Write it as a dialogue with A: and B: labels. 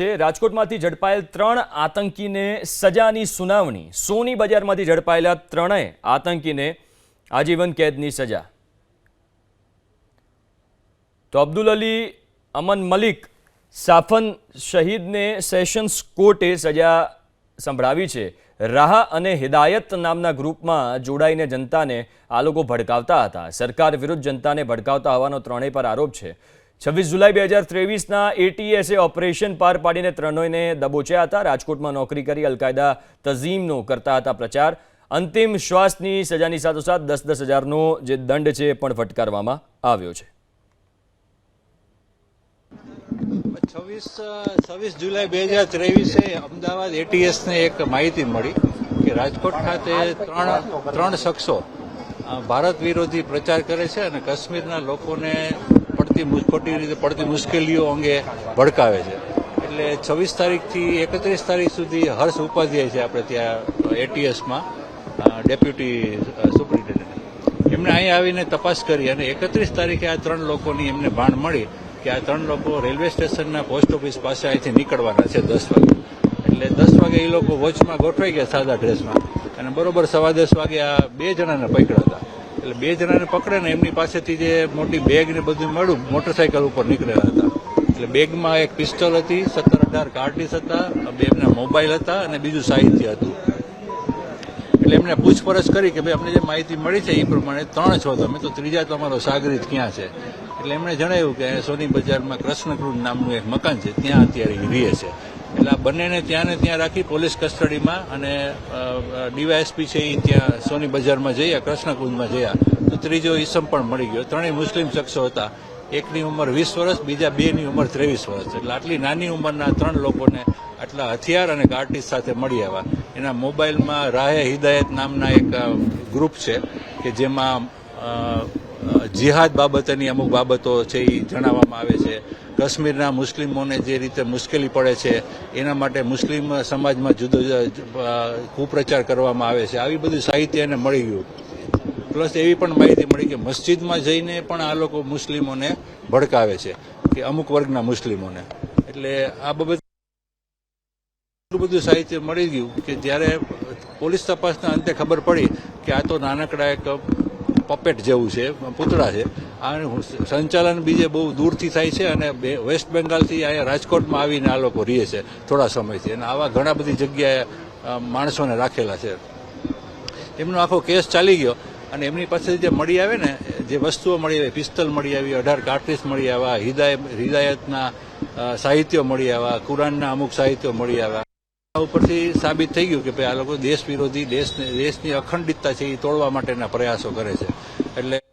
A: છે. રાજકોટમાંથી ઝડપાયેલ ત્રણ આતંકીને સજાની સુનાવણી. સોની બજારમાંથી ઝડપાયેલા ત્રણેય આતંકીને આજીવન કેદની સજા. તો અબ્દુલ અલી, અમન મલિક, સાફન શહીદને સેશન્સ કોર્ટે સજા સંભળાવી છે. રાહ અને હિદાયત નામના ગ્રુપમાં જોડાઈને જનતાને આ લોકો ભડકાવતા હતા. સરકાર વિરુદ્ધ જનતાને ભડકાવતા હોવાનો ત્રણેય પર આરોપ છે. છવ્વીસ જુલાઈ બે હજાર ત્રેવીસના એટીએસે ઓપરેશન પાર પાડીને ત્રણોયને દબોચ્યા હતા. રાજકોટમાં નોકરી કરી અલકાયદા તઝીમનો કરતા હતા પ્રચાર. અંતિમ શ્વાસની સજાની સાથોસાથ દસ દસ હજારનો જે દંડ છે પણ ફટકારવામાં આવ્યો છે.
B: છવ્વીસ છવ્વીસ જુલાઈ બે હજાર ત્રેવીસે અમદાવાદ એટીએસને એક માહિતી મળી કે રાજકોટ ખાતે ત્રણ ત્રણ શખ્સો ભારત વિરોધી પ્રચાર કરે છે અને કાશ્મીરના લોકોને પડતી ખોટી રીતે પડતી મુશ્કેલીઓ અંગે ભડકાવે છે. એટલે છવ્વીસ તારીખથી એકત્રીસ તારીખ સુધી હર્ષ ઉપાધ્યાય છે આપણે ત્યાં એટીએસમાં ડેપ્યુટી સુપ્રિન્ટેન્ડન્ટ. એમણે અહીં આવીને તપાસ કરી અને એકત્રીસ તારીખે આ ત્રણ લોકોની એમને ભાણ મળી કે આ ત્રણ લોકો રેલવે સ્ટેશનના પોસ્ટ ઓફિસ પાસે અહીંથી નીકળવાના છે દસ વાગે. એટલે દસ વાગે એ લોકો વોચમાં ગોઠવાઈ ગયા સાદા ડ્રેસમાં. અને બરોબર સવા દસ વાગે આ બે જણાને પકડ્યા હતા. એટલે બે જણાને પકડે ને એમની પાસેથી જે મોટી બેગ ને બધું મળ્યું મોટરસાયકલ ઉપર નીકળ્યા હતા. એટલે બેગમાં એક પિસ્તોલ હતી, સત્તર અઢાર કાર્ડિસ હતા બે એમના મોબાઈલ હતા અને બીજું સાહિત્ય હતું. એટલે એમને પૂછપરછ કરી કે ભાઈ, અમને જે માહિતી મળી છે એ પ્રમાણે ત્રણ છો તમે, તો ત્રીજા તમારો સાગરીત ક્યાં છે? એટલે એમણે જણાવ્યું કે સોની બજારમાં કૃષ્ણકૃત નામનું એક મકાન છે, ત્યાં અત્યારે રહે છે. એટલે આ બંનેને ત્યાં ને ત્યાં રાખી પોલીસ કસ્ટડીમાં અને ડીવાયએસપી છે એ ત્યાં સોની બજારમાં જયા કૃષ્ણકુંજમાં જયા તો ત્રીજો ઈસમ પણ મળી ગયો. ત્રણેય મુસ્લિમ શખ્સો હતા. એકની ઉંમર વીસ વર્ષ, બીજા બેની ઉંમર ત્રેવીસ વર્ષ. એટલે આટલી નાની ઉંમરના ત્રણ લોકોને આટલા હથિયાર અને કાર્ટિસ સાથે મળી આવ્યા. એના મોબાઈલમાં રાહે હિદાયત નામના એક ગ્રુપ છે કે જેમાં જિહાદ બાબતની અમુક બાબતો છે એ જણાવવામાં આવે છે. કાશ્મીરના મુસ્લિમોને જે રીતે મુશ્કેલી પડે છે, એના માટે મુસ્લિમ સમાજમાં જુદો કુપ્રચાર કરવામાં આવે છે. આવી બધું સાહિત્ય એને મળી ગયું. પ્લસ એવી પણ માહિતી મળી કે મસ્જિદમાં જઈને પણ આ લોકો મુસ્લિમોને ભડકાવે છે, કે અમુક વર્ગના મુસ્લિમોને. એટલે આ બાબત એટલું બધું સાહિત્ય મળી ગયું કે જ્યારે પોલીસ તપાસના અંતે ખબર પડી કે આ તો નાનકડા એક પપેટ જેવું છે, પૂતળા છે. આનું સંચાલન બીજે બહુ દૂરથી થાય છે અને વેસ્ટ બેંગાલથી અહીંયા રાજકોટમાં આવીને આ લોકો રહે છે થોડા સમયથી. અને આવા ઘણા બધી જગ્યાએ માણસોને રાખેલા છે. એમનો આખો કેસ ચાલી ગયો અને એમની પાસેથી જે મળી આવે ને, જે વસ્તુઓ મળી આવી, પિસ્તલ મળી આવી, અઢાર કાર્ટ્રીસ મળી આવ્યા હિદાયત હિદાયતના સાહિત્યો મળી આવ્યા, કુરાનના અમુક સાહિત્યો મળી આવ્યા. આ ઉપરથી સાબિત થઈ ગયું કે ભાઈ આ લોકો દેશ વિરોધી, દેશને, દેશની અખંડિતતા છે એ તોડવા માટેના પ્રયાસો કરે છે. એટલે